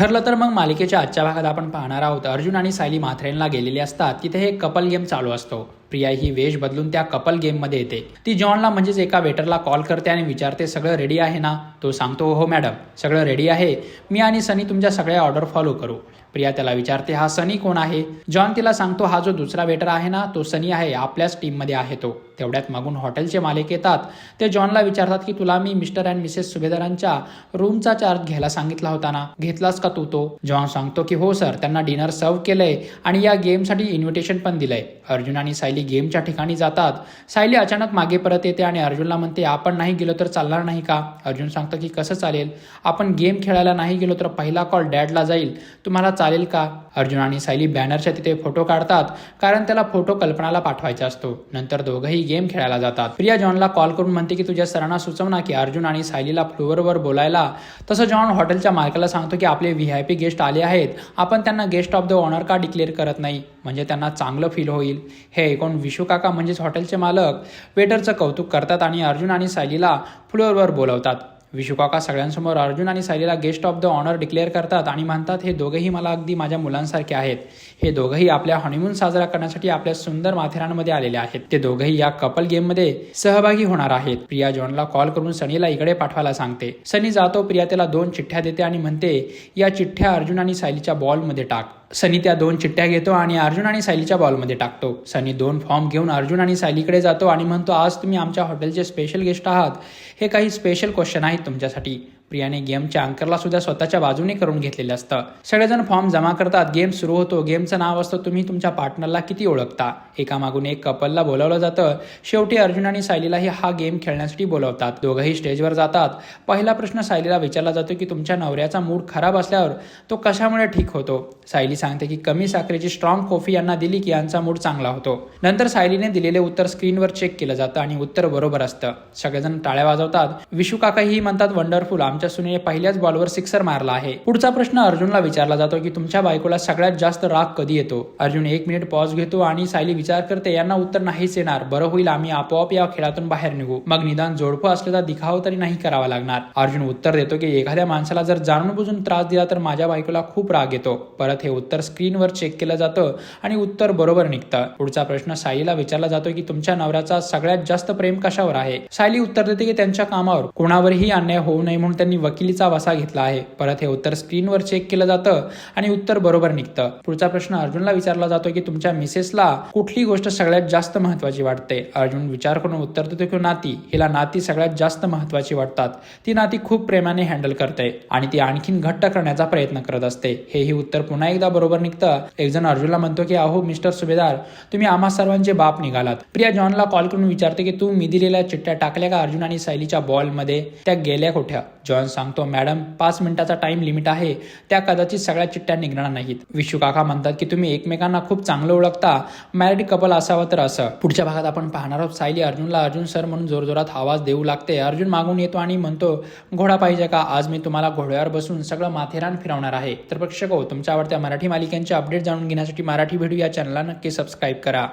ठरलं तर मग मालिकेच्या आजच्या भागात आपण पाहणार आहोत. अर्जुन आणि सायली माथरेनला गेलेले असतात. तिथे हे कपल गेम चालू असतो. प्रिया ही वेश बदलून त्या कपल गेममध्ये येते. ती जॉनला म्हणजेच एका वेटरला कॉल करते आणि विचारते सगळं रेडी आहे ना? तो सांगतो हो मॅडम सगळं रेडी आहे. मी आणि सनी तुमच्या सगळ्या ऑर्डर फॉलो करू. प्रिया त्याला विचारते हा सनी कोण आहे? जॉन तिला सांगतो हा जो दुसरा वेटर आहे ना तो सनी आहे. आपल्याच टीममध्ये आहे तो. तेवढ्यात मागून हॉटेलचे मालक येतात. ते जॉनला विचारतात की तुला मी मिस्टर अँड मिसेस सुभेदारांच्या रूमचा चार्ज घ्यायला सांगितला होता ना? घेतलास का तू तो? जॉन सांगतो की हो सर त्यांना डिनर सर्व केलंय आणि या गेमसाठी इन्व्हिटेशन पण दिलंय. अर्जुन आणि सायली गेमच्या ठिकाणी जातात. सायली अचानक मागे परत येते आणि अर्जुनला म्हणते आपण नाही गेलो तर चालणार नाही का? अर्जुन सांगतो की कसं चालेल? आपण गेम खेळायला नाही गेलो तर पहिला कॉल डॅडला जाईल. तुम्हाला चालेल का? अर्जुन आणि सायली बॅनरच्या तिथे फोटो काढतात कारण त्याला फोटो कल्पनाला पाठवायचा असतो. नंतर दोघंही गेम खेळायला जातात. प्रिया जॉनला कॉल करून म्हणते की तुझ्या सरांना सुचवना की अर्जुन आणि सायलीला फ्लोअरवर बोलायला. तसं जॉन हॉटेलच्या मालकाला सांगतो की आपले व्ही आय पी गेस्ट आले आहेत. आपण त्यांना गेस्ट ऑफ द ऑनर का डिक्लेअर करत नाही? म्हणजे त्यांना चांगलं फील होईल. हे ऐकून विशू काका म्हणजेच हॉटेलचे मालक वेटरचं कौतुक करतात आणि अर्जुन आणि सायलीला फ्लोअरवर बोलवतात. विशुकाका सगळ्यांसमोर अर्जुन आणि सायलीला guest of the honour declare करतात आणि म्हणतात हे दोघंही मला अगदी माझ्या मुलांसारखे आहेत. हे दोघंही आपल्या हनीमून साजरा करण्यासाठी आपल्या सुंदर माथेरानमध्ये आलेले आहेत. ते दोघंही या कपल गेममध्ये सहभागी होणार आहेत. प्रिया जॉनला कॉल करून सनीला इकडे पाठवायला सांगते. सनी जातो प्रिया त्याला दोन चिठ्ठ्या देते आणि म्हणते या चिठ्ठ्या अर्जुन आणि सायलीच्या बॉलमध्ये टाक. सनी त्या दोन चिठ्ठ्या घेतो आणि अर्जुन आणि सायलीच्या बॉलमध्ये टाकतो. सनी दोन फॉर्म घेऊन अर्जुन आणि सायलीकडे जातो आणि म्हणतो आज तुम्ही आमच्या हॉटेलचे स्पेशल गेस्ट आहात. हे काही स्पेशल क्वेश्चन आहेत तुमच्यासाठी. प्रियाने गेमच्या अंकरला सुद्धा स्वतःच्या बाजूने करून घेतलेलं असतं. सगळेजण फॉर्म जमा करतात गेम सुरू होतो गेमचं नाव असतं तुम्ही तुमच्या पार्टनरला किती ओळखता? एकामागून एक कपलला बोलावलं जातं. शेवटी अर्जुन आणि सायलीलाही हा गेम खेळण्यासाठी बोलवतात. दोघंही स्टेजवर जातात. पहिला प्रश्न सायलीला विचारला जातो की तुमच्या नवऱ्याचा मूड खराब असल्यावर तो कशामुळे ठीक होतो? सायली सांगते की कमी साखरेची स्ट्रॉंग कॉफी यांना दिली की यांचा मूड चांगला होतो. नंतर सायलीने दिलेले उत्तर स्क्रीनवर चेक केलं जातं आणि उत्तर बरोबर असतं. सगळेजण टाळ्या वाजवतात. विशू काकाही म्हणतात वंडरफुल आमच्या सुनेने पहिल्याच बॉलवर सिक्सर मारला आहे. पुढचा प्रश्न अर्जुनला विचारला जातो की तुमच्या बायकोला सगळ्यात जास्त राग कधी येतो? अर्जुन एक मिनिट पॉज घेतो आणि सायली विचार करते यांना उत्तर नाहीच येणार. बरं होईल आम्ही आपोआप या खेळातून बाहेर निघू. मग निदान जोडपं असल्याचा दिखाव तरी नाही करावा लागणार. अर्जुन उत्तर देतो की एखाद्या माणसाला जर जाणून बुजून त्रास दिला तर माझ्या बायकोला खूप राग येतो. परत हे उत्तर स्क्रीनवर चेक केलं जातं आणि उत्तर बरोबर निघतं. पुढचा प्रश्न सायलीला विचारला जातो की तुमच्या नवऱ्याचा सगळ्यात जास्त प्रेम कशावर आहे? सायली उत्तर देते की त्यांच्या कामावर. कोणावरही अन्याय होऊ नये म्हणून त्यांनी वकिलीचा वसा घेतला आहे. परत हे उत्तर स्क्रीनवर चेक केलं जातं आणि उत्तर बरोबर निघतं. पुढचा प्रश्न अर्जुनला विचारला जातो की तुमच्या मिसेसला कुठली गोष्ट सगळ्यात जास्त महत्वाची वाटते? अर्जुन विचार करून उत्तर देतो की नाती. हिला नाती सगळ्यात जास्त महत्वाची वाटतात. ती नाती खूप प्रेमाने हँडल करते आणि ती आणखीन घट्ट करण्याचा प्रयत्न करत असते. हेही उत्तर पुन्हा एकदा बरोबर निघतं. एक जण अर्जुनला म्हणतो की अहो मिस्टर सुभेदार तुम्ही आम्हा सर्वांचे बाप निघालात. प्रिया जॉनला कॉल करून विचारते की तू मी दिलेल्या चिठ्ठ्या टाकल्या का अर्जुन आणि सायलीच्या बॉलमध्ये त्या गेल्या कुठ्या जॉन सांगतो मॅडम पाच मिनिटाचा टाइम लिमिट आहे. त्या कदाचित सगळ्या चिठ्ठ्या निघणार नाहीत. विशू काका म्हणतात की तुम्ही एकमेकांना खूप चांगलं ओळखता. मॅरिड कपल असावं तर असं. पुढच्या भागात आपण पाहणार आहोत सायली अर्जुनला अर्जुन सर म्हणून जोरजोरात आवाज देऊ लागते. अर्जुन मागून येतो आणि म्हणतो घोडा पाहिजे का? आज मी तुम्हाला घोड्यावर बसून सगळं माथेरान फिरवणार आहे. तर प्रेक्षक हो तुमच्या आवडत्या मराठी मालिकांचे अपडेट जाणून घेण्यासाठी मराठी व्हिडिओ या चॅनलला नक्की सबस्क्राईब करा.